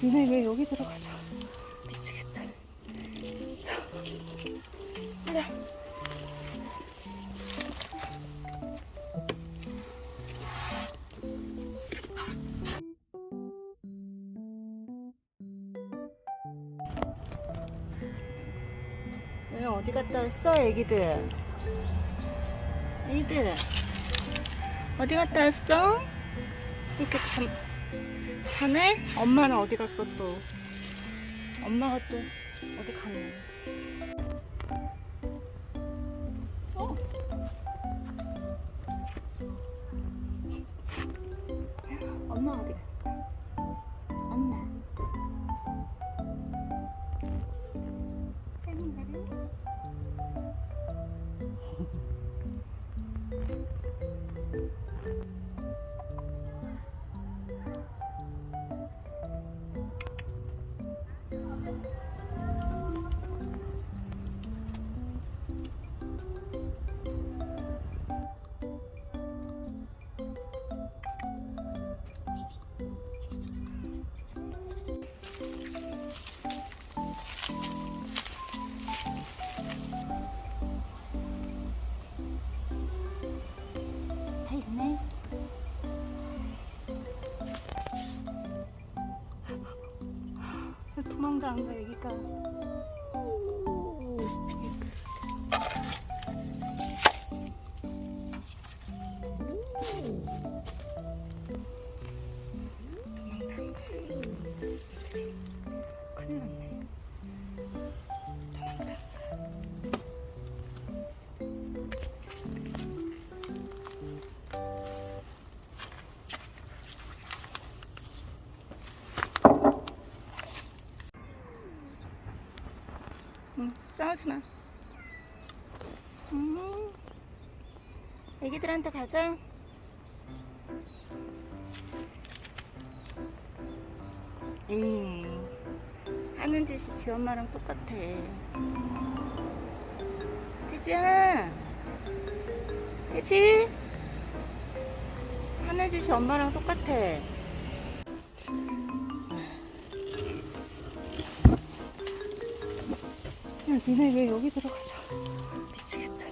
니네 왜 여기 들어가자. 미치겠다. 가자. 너희 어디 갔다 왔어, 애기들? 애기들, 어디 갔다 왔어? 이렇게 잠, 자네? 엄마는 어디 갔어 또? 엄마가 또 어디 갔네? 도망가 안 가, 애기가. 도망가 응, 싸우지 마. 음, 애기들한테 가자. 에이, 하는 짓이 지 엄마랑 똑같아. 돼지야, 돼지. 하는 짓이 엄마랑 똑같아. 니네 왜 여기 들어가자. 미치겠다.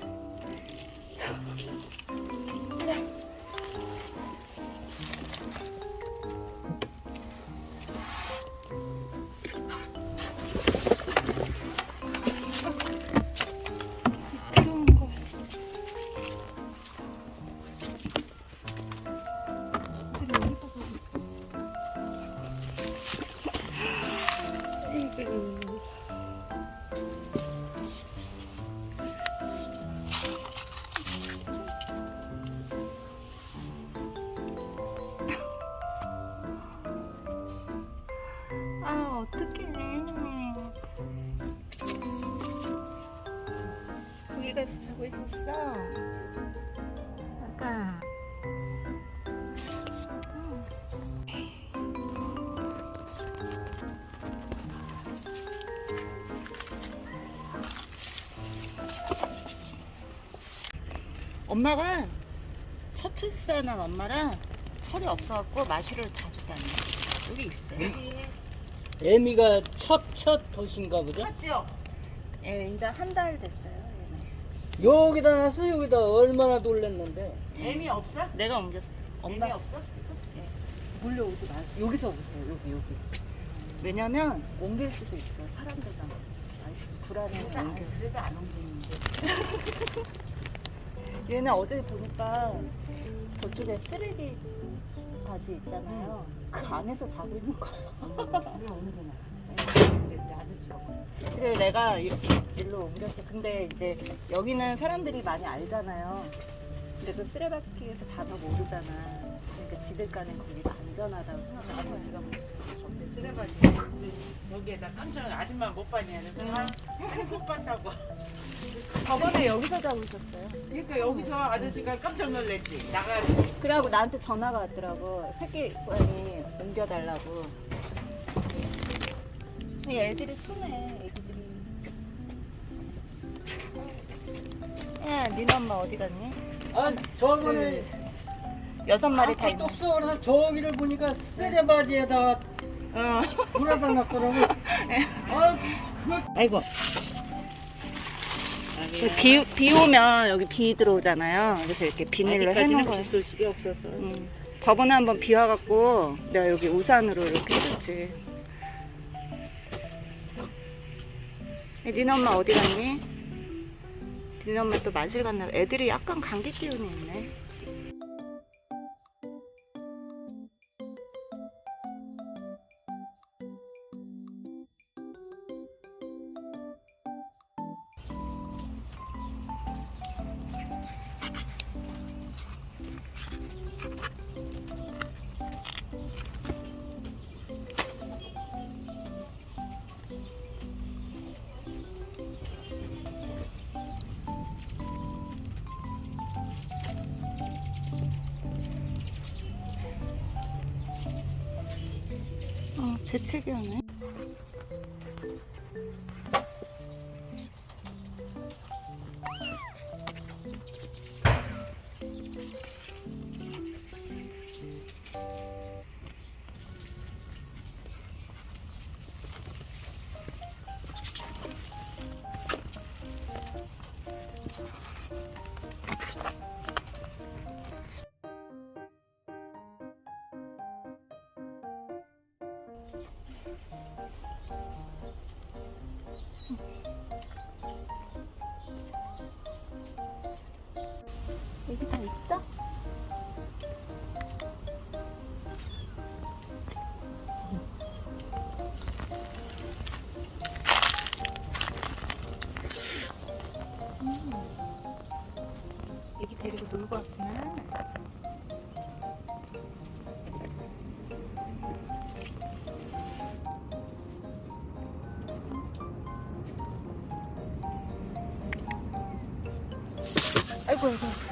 가서 자고 있었어. 아까. 엄마가 첫 출산한 엄마랑 철이 없어갖고 마시를 자주 다녀. 여기 있어요. 애미가 첫, 첫 도시인가 보죠? 맞죠? 예, 이제 한 달 됐어요. 여기다 놨어, 여기다 얼마나 놀랬는데. 애미 없어? 내가 옮겼어. 애미 엄마 없어? 몰려오지 마. 여기서 오세요. 여기 여기. 왜냐면 옮길 수도 있어. 사람들랑 아이씨, 불안해. 그래도 안, 옮겨. 그래도 안 옮기는데. 얘는 어제 보니까 저쪽에 쓰레기 바지 있잖아요. 그 안에서 자고 있는 거야. 근데 아저씨가 뭐. 그래 내가 이렇게 일로 옮겼어. 근데 이제 여기는 사람들이 많이 알잖아요. 근데 그 쓰레받기에서 자면 모르잖아. 그러니까 지들간엔 거기가 안전하다고 생각하는 거야. 뭐. 근데 쓰레받이. 여기에다 깜짝 아줌마 못 봤냐? 그래서 아, 못 봤다고. 저번에 여기서 자고 있었어요. 그러니까 여기서 아저씨가 깜짝 놀랐지. 나가지고. 그래갖고 나한테 전화가 왔더라고. 새끼 고양이 옮겨달라고. 이 애들이 순해, 애기들이. 야, 니네 엄마 어디 갔니? 아, 저번에 둘, 여섯 마리 다 아무것도. 없어. 그래서 저기를 보니까 쓰레바지에다가 어. 불화장 났더라고. 아, 아이고. 비, 비 오면 여기 비 들어오잖아요. 그래서 이렇게 비닐로 해놓은 거예요. 없어서. 음. 저번에 한번 비 와갖고 내가 여기 우산으로 이렇게 해줬지. 니네 엄마 어디 갔니? 니네 엄마 또 마실 갔나 봐. 애들이 약간 감기 기운이 있네. 재채기하네. 여기 다 있어? করে